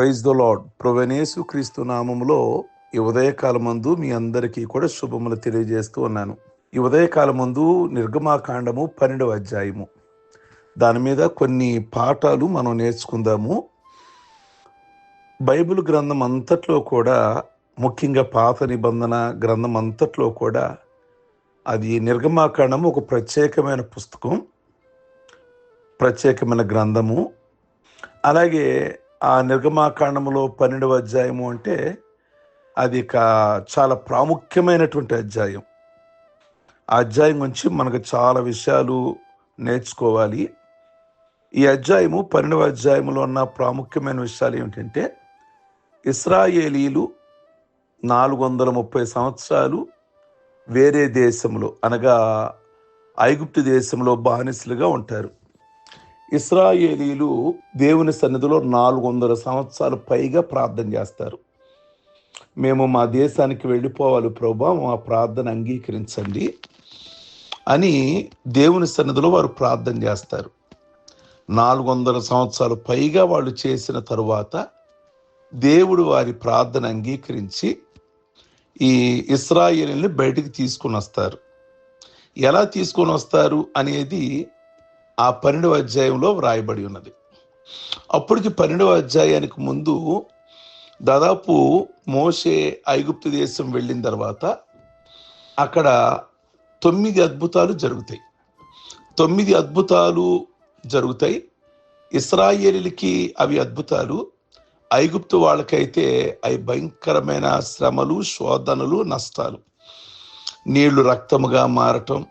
Praise the lord ప్రొవెనేసు క్రీస్తు నామములో ఈ ఉదయకాలమందు మీ అందరికీ కూడా శుభములు తెలియజేస్తూ ఉన్నాను. ఈ ఉదయకాలమందు నిర్గమాకాండము పన్నెండవ అధ్యాయము. దాని మీద కొన్ని పాఠాలు మనం నేర్చుకుందాము. బైబిల్ గ్రంథం అంతట్లో కూడా ముఖ్యంగా పాత నిబంధన గ్రంథం అంతట్లో కూడా అది నిర్గమాకాండము ఒక ప్రత్యేకమైన పుస్తకం ప్రత్యేకమైన గ్రంథము. అలాగే ఆ నిర్గమాకాండములో పన్నెండవ అధ్యాయము అంటే అది ఇక చాలా ప్రాముఖ్యమైనటువంటి అధ్యాయం. ఆ అధ్యాయం గురించి మనకు చాలా విషయాలు నేర్చుకోవాలి. ఈ అధ్యాయము పన్నెండవ అధ్యాయంలో ఉన్న ప్రాముఖ్యమైన విషయాలు ఏమిటంటే ఇస్రాయేలీలు నాలుగు వందల ముప్పై సంవత్సరాలు వేరే దేశంలో అనగా ఐగుప్తు దేశంలో బానిసలుగా ఉంటారు. ఇస్రాయేలీలు దేవుని సన్నిధిలో నాలుగు వందల సంవత్సరాలు పైగా ప్రార్థన చేస్తారు. మేము మా దేశానికి వెళ్ళిపోవాలి ప్రభా మా ప్రార్థన అంగీకరించండి అని దేవుని సన్నిధిలో వారు ప్రార్థన చేస్తారు. నాలుగు వందల సంవత్సరాలు పైగా వాళ్ళు చేసిన తరువాత దేవుడు వారి ప్రార్థన అంగీకరించి ఈ ఇస్రాయేల్ని బయటికి తీసుకుని వస్తారు. ఎలా తీసుకొని వస్తారు అనేది ఆ పన్నెండవ అధ్యాయంలో వ్రాయబడి ఉన్నది. అప్పటికి పన్నెండవ అధ్యాయానికి ముందు దాదాపు మోషే ఐగుప్తు దేశం వెళ్ళిన తర్వాత అక్కడ తొమ్మిది అద్భుతాలు జరుగుతాయి. తొమ్మిది అద్భుతాలు జరుగుతాయి. ఇస్రాయేలీలకి అవి అద్భుతాలు. ఐగుప్తు వాళ్ళకైతే అవి భయంకరమైన శ్రమలు శోధనలు నష్టాలు. నీళ్ళు రక్తముగా మారటం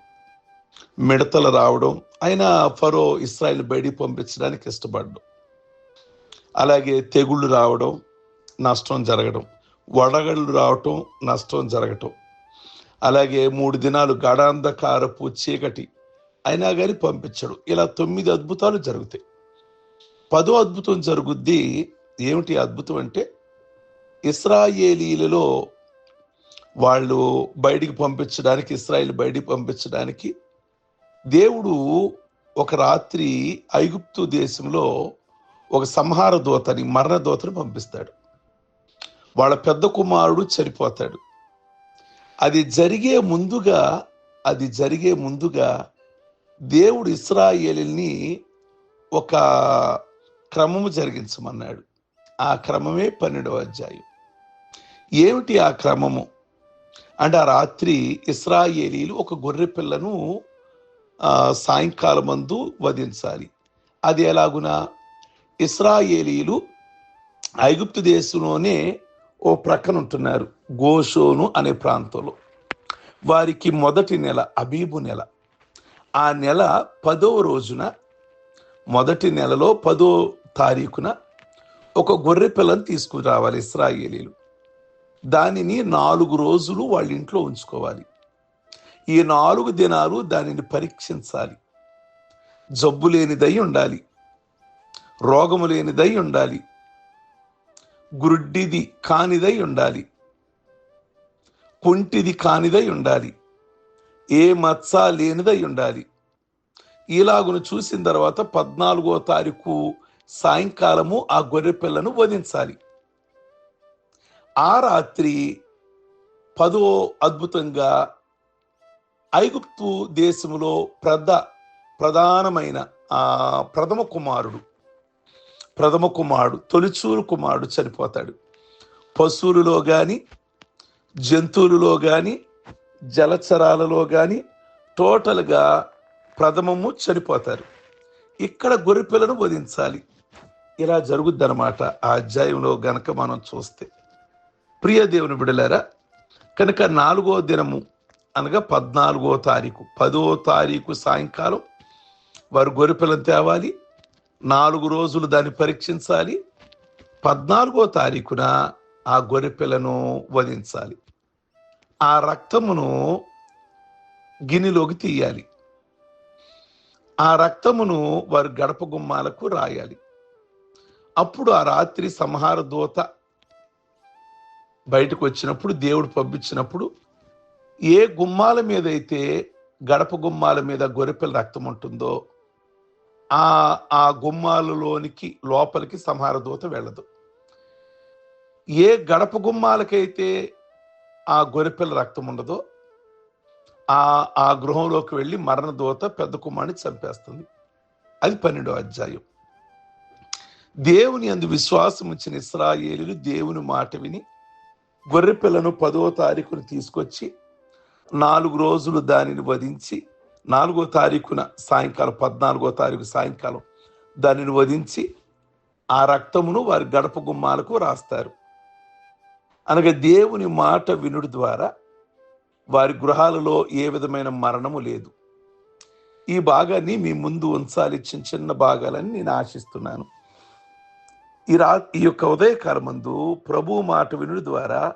మిడతలు రావడం అయినా ఫరో ఇస్రాయల్ బయటికి పంపించడానికి ఇష్టపడ్డం. అలాగే తెగుళ్ళు రావడం నష్టం జరగడం వడగళ్ళు రావటం నష్టం జరగటం. అలాగే మూడు దినాలు గడాంధకారపు చీకటి అయినా కానీ పంపించడు. ఇలా తొమ్మిది అద్భుతాలు జరుగుతాయి. పదో అద్భుతం జరుగుద్ది ఏమిటి అద్భుతం అంటే ఇస్రాయేలీలలో వాళ్ళు బయటికి పంపించడానికి ఇస్రాయిల్ బయటికి పంపించడానికి దేవుడు ఒక రాత్రి ఐగుప్తు దేశంలో ఒక సంహార దూతని మరణ దూతని పంపిస్తాడు. వాళ్ళ పెద్ద కుమారుడు చనిపోతాడు. అది జరిగే ముందుగా అది జరిగే ముందుగా దేవుడు ఇస్రాయేల్ని ఒక క్రమము జరిగించమన్నాడు. ఆ క్రమమే పన్నెండవ అధ్యాయం. ఏమిటి ఆ క్రమము? అంటే ఆ రాత్రి ఇస్రాయేలీలు ఒక గొర్రె పిల్లను సాయంకాలం మందు వధించాలి. అది ఎలాగున? ఇస్రాయేలీలు ఐగుప్తు దేశంలోనే ఓ ప్రక్కన ఉంటున్నారు గోషోను అనే ప్రాంతంలో. వారికి మొదటి నెల అబీబు నెల. ఆ నెల పదో రోజున మొదటి నెలలో పదో తారీఖున ఒక గొర్రె పిల్లని తీసుకురావాలి ఇస్రాయేలీలు. దానిని నాలుగు రోజులు వాళ్ళ ఇంట్లో ఉంచుకోవాలి. ఈ నాలుగు దినాలు దానిని పరీక్షించాలి. జబ్బు లేనిదై ఉండాలి. రోగము లేనిదై ఉండాలి. గుడ్డిది కానిదై ఉండాలి. కుంటిది కానిదై ఉండాలి. ఏ మత్స లేనిదై ఉండాలి. ఇలాగును చూసిన తర్వాత పద్నాలుగో తారీఖు సాయంకాలము ఆ గొర్రె పిల్లను వధించాలి. ఆ రాత్రి పదో అద్భుతంగా ఐగుప్తు దేశంలో ప్రధ ప్రధానమైన ఆ ప్రథమ కుమారుడు. ప్రథమ కుమారుడు తొలిచూరు కుమారుడు చనిపోతాడు. పశువులలో కానీ జంతువులలో కానీ జలచరాలలో కానీ టోటల్గా ప్రథమము చనిపోతారు. ఇక్కడ గొర్రెపిల్లను వధించాలి. ఇలా జరుగుద్ది అనమాట ఆ అధ్యాయంలో గనక మనం చూస్తే. ప్రియ దేవుని బిడలారా కనుక నాలుగో దినము అనగా పద్నాలుగో తారీఖు. పదో తారీఖు సాయంకాలం వారు గొరిపిల్లను తేవాలి. నాలుగు రోజులు దాన్ని పరీక్షించాలి. పద్నాలుగో తారీఖున ఆ గొరిపిల్లను వధించాలి. ఆ రక్తమును గిన్నెలోకి తీయాలి. ఆ రక్తమును వారు గడప గుమ్మాలకు రాయాలి. అప్పుడు ఆ రాత్రి సంహార దూత బయటకు వచ్చినప్పుడు దేవుడు పంపించినప్పుడు ఏ గుమ్మాల మీద అయితే గడప గుమ్మాల మీద గొర్రెపిల్ల రక్తం ఉంటుందో ఆ ఆ గుమ్మాలలోనికి లోపలికి సంహార దూత వెళ్ళదు. ఏ గడప గుమ్మాలకైతే ఆ గొర్రెపిల్ల రక్తం ఉండదో ఆ ఆ గృహంలోకి వెళ్ళి మరణ దూత పెద్ద కుమారుని చంపేస్తుంది. అది పన్నెండో అధ్యాయం. దేవుని అందు విశ్వాసం ఉంచిన ఇస్రాయేలీలు దేవుని మాట విని గొర్రెపిల్లను పదో తారీఖును తీసుకొచ్చి నాలుగు రోజులు దానిని వధించి నాలుగో తారీఖున సాయంకాలం పద్నాలుగో తారీఖు సాయంకాలం దానిని వధించి ఆ రక్తమును వారి గడప గుమ్మాలకు రాస్తారు. అనగా దేవుని మాట వినుడు ద్వారా వారి గృహాలలో ఏ విధమైన మరణము లేదు. ఈ భాగాన్ని మీ ముందు ఉంచాలి చిన్న చిన్న భాగాలని నేను ఆశిస్తున్నాను. ఈ రా ఈ యొక్క ఉదయకాలం ప్రభు మాట వినుడి ద్వారా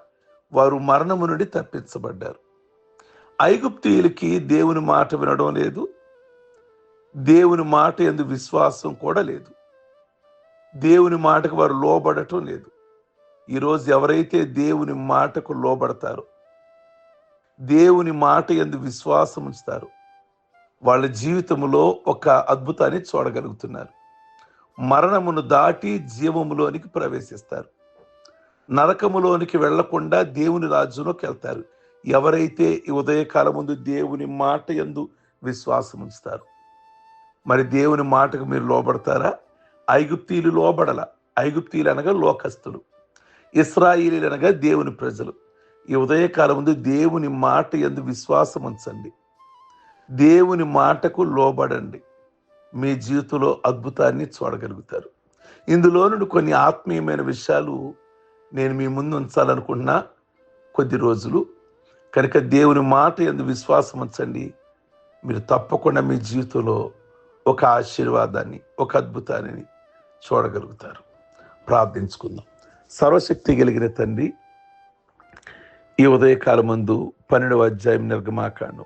వారు మరణము నుండి తప్పించబడ్డారు. ఐగుప్తీయులకి దేవుని మాట వినడం లేదు. దేవుని మాట ఎందు విశ్వాసం కూడా లేదు. దేవుని మాటకు వారు లోబడటం లేదు. ఈరోజు ఎవరైతే దేవుని మాటకు లోబడతారో దేవుని మాట ఎందు విశ్వాసం ఉంచుతారు వాళ్ళ జీవితంలో ఒక అద్భుతాన్ని చూడగలుగుతున్నారు. మరణమును దాటి జీవములోనికి ప్రవేశిస్తారు. నరకములోనికి వెళ్ళకుండా దేవుని రాజ్యంలోకి వెళ్తారు. ఎవరైతే ఈ ఉదయకాలం ముందు దేవుని మాట ఎందు విశ్వాసం ఉంచుతారు మరి దేవుని మాటకు మీరు లోబడతారా? ఐగుప్తీలు లోబడల ఐగుప్తీలు అనగా లోకస్తులు ఇస్రాయిలీలు అనగా దేవుని ప్రజలు. ఈ ఉదయకాలం ముందు దేవుని మాట ఎందు విశ్వాసం ఉంచండి. దేవుని మాటకు లోబడండి. మీ జీవితంలో అద్భుతాన్ని చూడగలుగుతారు. ఇందులో నుండి కొన్ని ఆత్మీయమైన విషయాలు నేను మీ ముందు ఉంచాలనుకున్న కొద్ది రోజులు కనుక దేవుని మాట ఎందు విశ్వాసం ఉంచండి. మీరు తప్పకుండా మీ జీవితంలో ఒక ఆశీర్వాదాన్ని ఒక అద్భుతాన్ని చూడగలుగుతారు. ప్రార్థించుకుందాం. సర్వశక్తి కలిగిన తండ్రి ఈ ఉదయకాలం మందు పన్నెండవ అధ్యాయం నిర్గమాకాండం.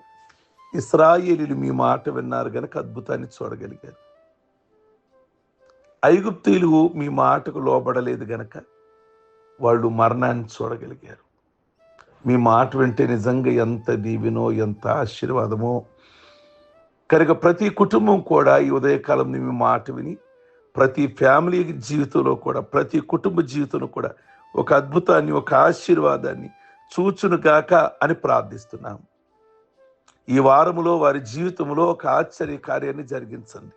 ఇస్రాయేలీలు మీ మాట విన్నారు గనక అద్భుతాన్ని చూడగలిగారు. ఐగుప్తీయులు మీ మాటకు లోబడలేదు గనక వాళ్ళు మరణాన్ని చూడగలిగారు. మీ మాట వింటే నిజంగా ఎంత దీవెనో ఎంత ఆశీర్వాదమో. కనుక ప్రతి కుటుంబం కూడా ఈ ఉదయకాలం మీ మాట విని ప్రతి ఫ్యామిలీ జీవితంలో కూడా ప్రతి కుటుంబ జీవితంలో కూడా ఒక అద్భుతాన్ని ఒక ఆశీర్వాదాన్ని చూచును గాక అని ప్రార్థిస్తున్నాం. ఈ వారములో వారి జీవితంలో ఒక ఆశ్చర్య కార్యాన్ని జరిగించండి.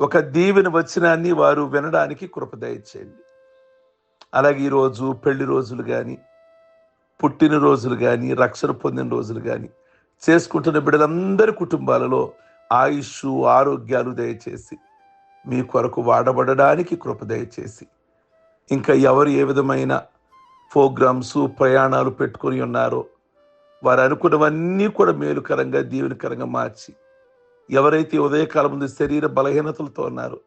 ఒక దీవెన వచనాన్ని వారు వినడానికి కృపదయచేయండి అలాగే ఈరోజు పెళ్ళి రోజులు కానీ పుట్టిన రోజులు కానీ రక్షణ పొందిన రోజులు కానీ చేసుకుంటున్న బిడ్డలందరి కుటుంబాలలో ఆయుష్ ఆరోగ్యాలు దయచేసి మీ కొరకు వాడబడడానికి కృప దయచేసి ఇంకా ఎవరు ఏ విధమైన ప్రోగ్రామ్స్ ప్రయాణాలు పెట్టుకొని ఉన్నారో వారు అనుకున్నవన్నీ కూడా మేలుకరంగా దీవెనకరంగా మార్చి ఎవరైతే ఉదయకాలం ముందు శరీర బలహీనతలతో ఉన్నారో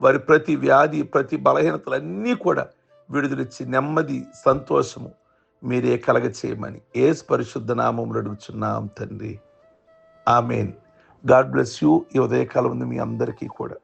వారి ప్రతి వ్యాధి ప్రతి బలహీనతలన్నీ కూడా విడుదలిచ్చి నెమ్మది సంతోషము మీరే కలగ చేయమని ఏ పరిశుద్ధ నామములు అడుగుచున్నాం తండ్రి. ఆమెన్. God bless you. ఈ ఉదయకాలం ఉంది మీ అందరికీ కూడా.